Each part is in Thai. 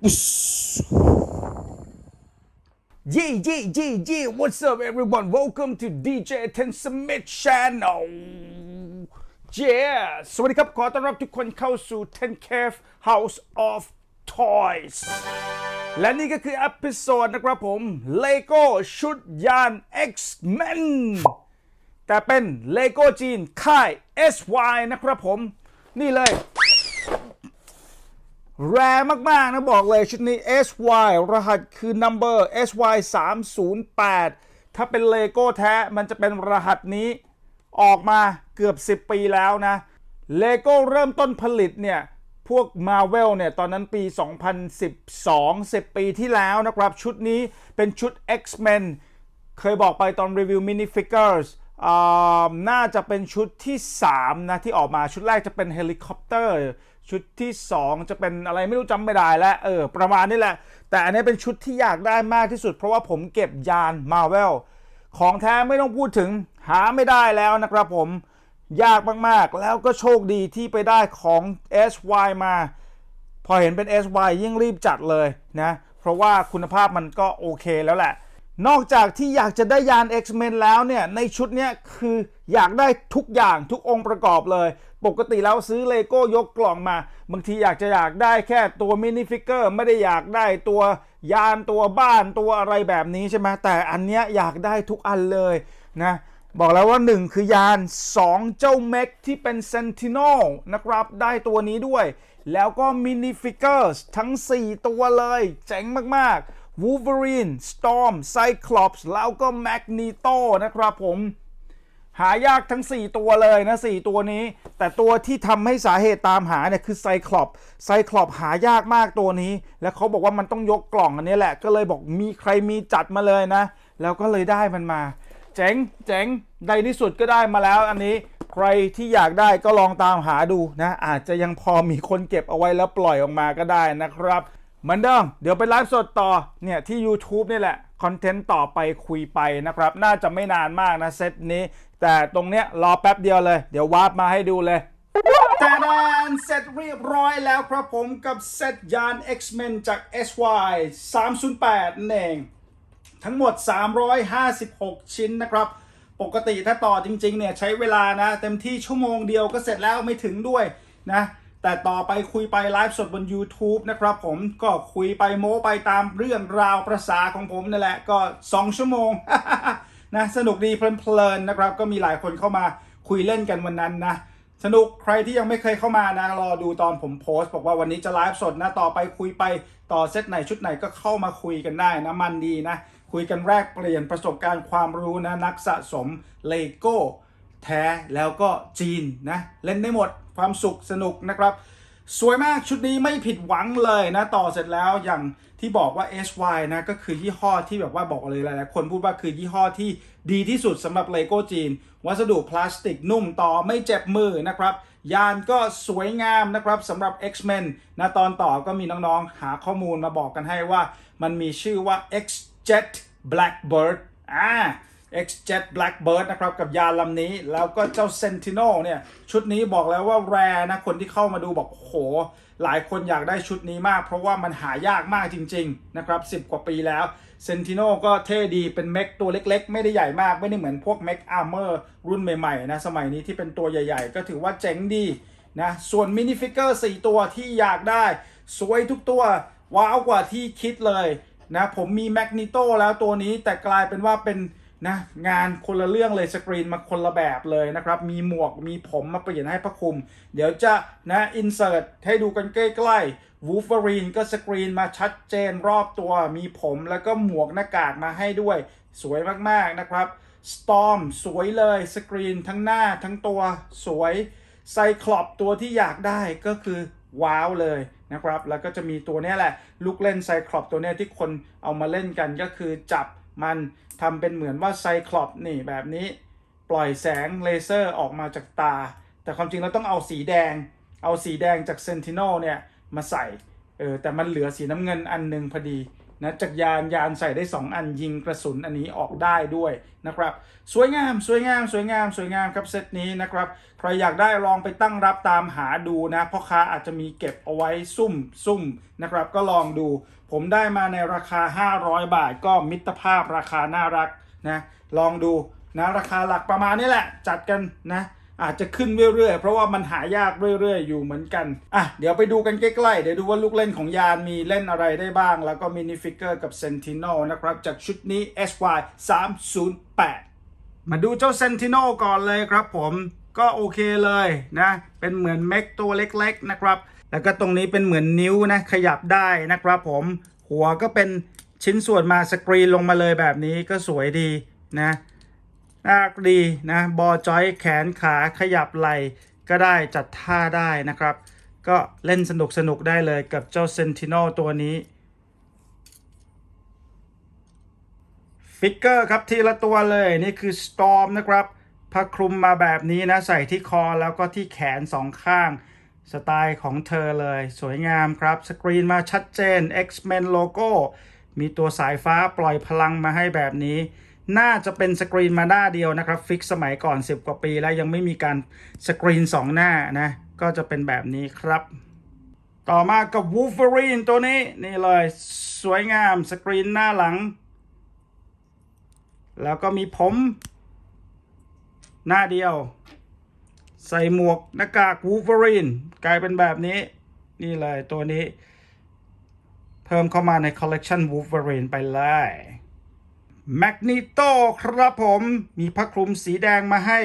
Yeah, yeah, yeah, yeah. What's up, everyone? Welcome to DJ Ten Smith Channel. Yeah. สวัสดีครับ ขอต้อนรับทุกคนเข้าสู่ Ten Cave House of Toys และนี่ก็คืออพิโซดนะครับผม Lego ชุดยาน X-Men แต่เป็น Lego จีนค่าย SY นะครับผม นี่เลย แรงมาก ๆ นะบอกเลยชุดนี้ SY รหัสคือ number SY 308 ถ้าเป็นเลโก้แท้มันจะเป็นรหัสนี้ออกมาเกือบ 10 ปีแล้วนะเลโก้เริ่มต้นผลิตเนี่ย พวก Marvel เนี่ย ตอนนั้นปี 2012 10 ปีที่แล้วนะครับ ชุดนี้เป็นชุด X-Men เคยบอกไปตอนรีวิวมินิฟิกเกอร์สน่าจะเป็นชุดที่ 3 นะ ที่ออกมาชุดแรกจะเป็นเฮลิคอปเตอร์ ชุดที่ 2 จะเป็นอะไรไม่รู้จำไม่ได้แล้วเออประมาณนี้แหละ แต่อันนี้เป็นชุดที่อยากได้มากที่สุด เพราะว่าผมเก็บยาน Marvel ของแท้ไม่ต้องพูดถึงหาไม่ได้แล้วนะครับผมยากมากๆ แล้วก็โชคดีที่ไปได้ของ SY มา พอเห็นเป็น SY ยิ่งรีบจัดเลยนะ เพราะว่าคุณภาพมันก็โอเคแล้วแหละ นอกจากที่อยากจะได้ยาน X-Men แล้วเนี่ย ในชุดเนี้ยคืออยากได้ทุกอย่างทุกองค์ประกอบเลย ปกติแล้วซื้อเลโก้ยกกล่องมา บางทีอยากจะอยากได้แค่ตัวมินิฟิกเกอร์ไม่ได้อยากได้ตัวยานตัวบ้านตัวอะไรแบบนี้ใช่ไหมแต่อันเนี้ยอยากได้ทุกอันเลยนะ บอกแล้วว่า 1 คือยาน 2 เจ้าเม็กที่เป็น Sentinel นะครับ ได้ตัวนี้ด้วย แล้วก็มินิฟิกเกอร์ทั้ง 4 ตัวเลย เจ๋งมากๆ Wolverine Storm Cyclops แล้วก็ Magneto นะครับผมหายากทั้ง 4 ตัวเลยนะ 4 ตัวนี้ แต่ตัวที่ทำให้สาเหตุตามหาเนี่ยคือไซคลอปไซคลอปหายากมากตัวนี้ แล้วเขาบอกว่ามันต้องยกกล่องอันนี้แหละ ก็เลยบอกมีใครมีจัดมาเลยนะ แล้วก็เลยได้มันมา เจ๋งเจ๋งในที่สุดก็ได้มาแล้วอันนี้ใครที่อยากได้ก็ลองตามหาดูนะ อาจจะยังพอมีคนเก็บเอาไว้แล้วปล่อยออกมาก็ได้นะครับ เหมือนเดิมเดี๋ยวไปไลฟ์สดต่อเนี่ยที่ YouTube นี่แหละ คอนเทนต์ต่อไปคุยไปนะครับ น่าจะไม่นานมากนะเซตนี้ แต่ตรงเนี้ยรอแป๊บเดียวเลย เดี๋ยววาร์ปมาให้ดูเลยแต่ดานเสร็จเรียบร้อยแล้วครับผมกับเซตยาน X-Men จาก SY 308นั่นเอง ทั้งหมด 356 ชิ้นนะครับ ปกติถ้าต่อจริงๆเนี่ยใช้เวลานะ เต็มที่ชั่วโมงเดียวก็เสร็จแล้วไม่ถึงด้วยนะ แต่ต่อไปคุยไปไลฟ์สดบน YouTube นะครับผมก็คุยไปโม้ไปตามเรื่องราวประษาของผมนั่นแหละก็ 2 ชั่วโมงนะสนุกดีเพลินๆนะครับ ก็มีหลายคนเข้ามาคุยเล่นกันวันนั้นนะ สนุกใครที่ยังไม่เคยเข้ามานะ รอดูตอนผมโพสต์ บอกว่าวันนี้จะไลฟ์สดนะต่อไปคุยไปต่อเซตไหนชุดไหนก็เข้ามาคุยกันได้นะมันดีนะ คุยกันแรกเปลี่ยนประสบการณ์ความรู้นะนักสะสมเลโก้ แท้แล้วก็จีนนะเล่นได้หมดความสุขสนุกนะครับ สวยมากชุดนี้ไม่ผิดหวังเลยนะ ต่อเสร็จแล้วอย่างที่บอกว่า SY นะก็คือยี่ห้อที่แบบว่าบอกเลยหลายๆคนพูดว่าคือยี่ห้อที่ดีที่สุดสำหรับเลโก้จีน วัสดุพลาสติกนุ่มต่อไม่เจ็บมือนะครับ ยานก็สวยงามนะครับสำหรับ X-Men นะตอนต่อก็มีน้องๆ หาข้อมูลมาบอกกันให้ว่า มันมีชื่อว่า X-Jet Blackbird อ่า X-Jet Blackbird นะครับ กับยานลำนี้ แล้วก็เจ้า Sentinel เนี่ย ชุดนี้บอกแล้วว่าแรนะ คนที่เข้ามาดูบอกโห หลายคนอยากได้ชุดนี้มาก เพราะว่ามันหายากมากจริง ๆ นะครับ 10 กว่าปีแล้ว Sentinel ก็เท่ดีเป็นเม็กตัวเล็กๆ ไม่ได้ใหญ่มาก ไม่ได้เหมือนพวกเม็กอาร์เมอร์รุ่นใหม่ๆนะ สมัยนี้ที่เป็นตัวใหญ่ๆ ก็ถือว่าเจ๋งดีนะ ส่วนมินิฟิกเกอร์4ตัวที่อยากได้ สวยทุกตัว ว้าวกว่าที่คิดเลยนะ ผมมีแมกนิโตแล้วตัวนี้แต่กลายเป็นว่าเป็น นะงานคนละเรื่องเลยสกรีนมาคนละแบบเลยนะครับ มีหมวกมีผมมาเปลี่ยนให้พระคุม เดี๋ยวจะนะอินเสิร์ตให้ดูกันใกล้ๆวูฟ v รีนก็สกรีนมาชัดเจนรอบตัว มีผมแล้วก็หมวกหน้ากากมาให้ด้วย สวยมากๆนะครับ Storm สวยเลยสกรีนทั้งหน้าทั้งตัวสวยไซคลอปตัวที่อยากได้ก็คือว้าวเลยนะครับ แล้วก็จะมีตัวนี้แหละ ลูกเล่นไซคลอปตัวนี้ที่คนเอามาเล่นกันก็คือจับ มันทำเป็นเหมือนว่าไซคลอปนี่แบบนี้ปล่อยแสงเลเซอร์ออกมาจากตา แต่ความจริงเราต้องเอาสีแดง เอาสีแดงจากเซนติโนเนี่ยมาใส่เออแต่มันเหลือสีน้ำเงินอันหนึ่งพอดี นะจากรยานยานใส่ได้ 2 อันยิงกระสุนอันนี้ออกได้ด้วยนะครับ สวยงามสวยงามสวยงามสวยงามครับเซตนี้นะครับใครอยากได้ลองไปตั้งรับตามหาดูนะพ่อค้าอาจจะมีเก็บเอาไว้ซุ่มซุ่มนะครับ ก็ลองดู ผมได้มาในราคา 500 บาท ก็มิตรภาพราคาน่ารักนะลองดูนะราคาหลักประมาณนี้แหละ จัดกันนะ อาจจะขึ้นเรื่อยๆ เพราะว่ามันหายากเรื่อยๆ อยู่เหมือนกัน อะ เดี๋ยวไปดูกันใกล้ๆ เดี๋ยวดูว่าลูกเล่นของยานมีเล่นอะไรได้บ้าง แล้วก็มินิฟิกเกอร์กับ Sentinel นะครับ จากชุดนี้ SY 308 มาดูเจ้า Sentinel ก่อนเลยครับผม ก็โอเคเลยนะ เป็นเหมือนเม็กตัวเล็กๆ นะครับ แล้วก็ตรงนี้เป็นเหมือนนิ้วนะ ขยับได้นะครับผม หัวก็เป็นชิ้นส่วนมาสกรีนลงมาเลยแบบนี้ก็สวยดีนะ น่ากดีนะบอจอยแขนขาขยับไหล่ก็ได้จัดท่าได้นะครับ ก็เล่นสนุกสนุกได้เลยกับเจ้า Sentinel ตัวนี้ฟิกเกอร์ครับทีละตัวเลยนี่คือ Storm นะครับผ้าคลุมมาแบบนี้นะใส่ที่คอแล้วก็ที่แขนสองข้างสไตล์ของเธอเลยสวยงามครับ สกรีนมาชัดเจน X-Men โลโก้ มีตัวสายฟ้าปล่อยพลังมาให้แบบนี้ น่าจะเป็นสกรีนมาหน้าเดียวนะครับฟิกสมัยก่อน 10 กว่าปีแล้วยังไม่มีการสกรีน 2 หน้านะก็จะเป็นแบบนี้ครับ ต่อมากับ Wolverine ตัวนี้ นี่เลยสวยงามสกรีนหน้าหลัง แล้วก็มีผม หน้าเดียว ใส่หมวกหน้ากาก Wolverine กลายเป็นแบบนี้ นี่เลยตัวนี้ เพิ่มเข้ามาในคอลเลกชัน Wolverine ไปเลย Magneto ครับผมมีผ้าคลุมสีแดงมาให้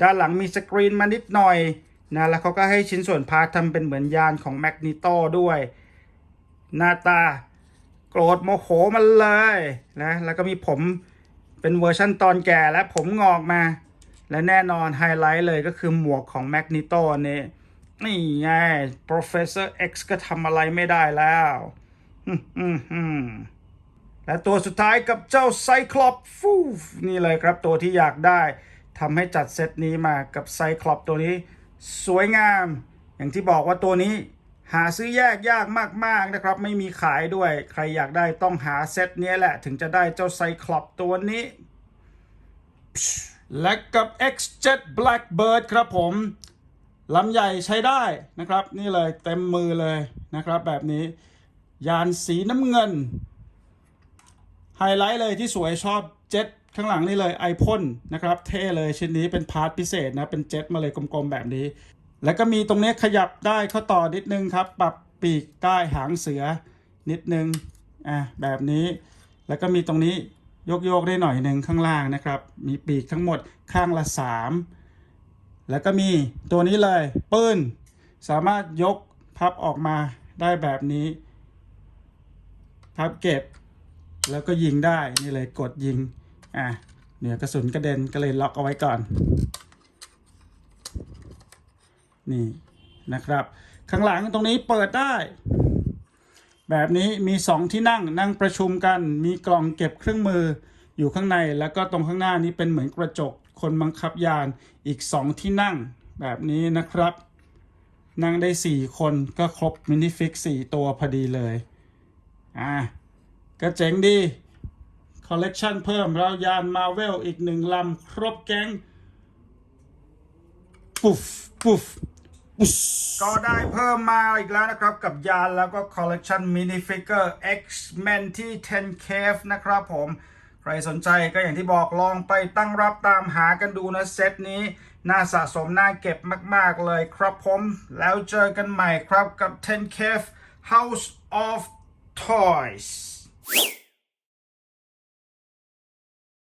ด้านหลังมีสกรีนมานิดหน่อยนะแล้วเขาก็ให้ชิ้นส่วนพาร์ททำเป็นเหมือนยานของ Magneto ด้วย หน้าตาโกรธโมโหมันเลยนะแล้วก็มีผมเป็นเวอร์ชั่นตอนแก่และผมงอกมา และแน่นอนไฮไลท์เลยก็คือหมวกของ Magneto นี่นี่ไง Professor X ก็ทำอะไรไม่ได้แล้วฮึ่มฮึ่มฮึ่ม และตัวสุดท้ายกับเจ้าไซคลอปฟูนี่เลยครับตัวที่อยากได้ทำให้จัดเซตนี้มากับไซคลอปตัวนี้ สวยงาม อย่างที่บอกว่าตัวนี้หาซื้อแยกยากมาก ๆ นะครับ ไม่มีขายด้วย ใครอยากได้ต้องหาเซตนี้แหละ ถึงจะได้เจ้าไซคลอปตัวนี้ และกับ X7 Blackbird ครับผมลำใหญ่ใช้ได้นะครับ นี่เลยเต็มมือเลยนะครับ แบบนี้ ยานสีน้ำเงิน ไฮไลท์เลยที่สวยชอบเจ็ตข้างหลังนี่เลยไอพ่นนะครับเท่เลยชิ้นนี้เป็นพาร์ทพิเศษนะ เป็นเจ็ตมาเลยกลมๆแบบนี้ แล้วก็มีตรงนี้ขยับได้เข้าต่อนิดนึงครับ ปรับปีกใต้หางเสือนิดนึงอะแบบนี้ แล้วก็มีตรงนี้ยกโยกๆได้หน่อยหนึ่งข้างล่างนะครับ มีปีกทั้งหมดข้างละ 3 แล้วก็มีตัวนี้เลยปืนสามารถยกพับออกมาได้แบบนี้พับเก็บ แล้วก็ยิงได้นี่เลยกดยิงอะเหนือกระสุนกระเด็นก็เลยล็อกเอาไว้ก่อน นี่นะครับ ข้างหลังตรงนี้เปิดได้ แบบนี้มีสองที่นั่งนั่งประชุมกัน มีกล่องเก็บเครื่องมืออยู่ข้างในแล้วก็ตรงข้างหน้านี้เป็นเหมือนกระจกคนบังคับยานอีกสองที่นั่งแบบนี้นะครับ นั่งได้สี่คนก็ครบมินิฟิกสี่ตัวพอดีเลยอะ ก็เจ๋งดีคอลเลกชันเพิ่มเรายานมาเวลอีกหนึ่งลำ ครบแก๊งปุ๊ฟปุ๊ฟปุ๊ฟก็ได้เพิ่มมาอีกแล้วนะครับ กับยานแล้วก็คอลเลกชันมินิฟิกเกอร์ X-Men ที่ 10 Cave นะครับผม ใครสนใจก็อย่างที่บอกลองไปตั้งรับตามหากันดูนะ เซตนี้ น่าสะสมน่าเก็บมาก ๆ เลยครับผม แล้วเจอกันใหม่ครับกับ 10 Cave House of Toys you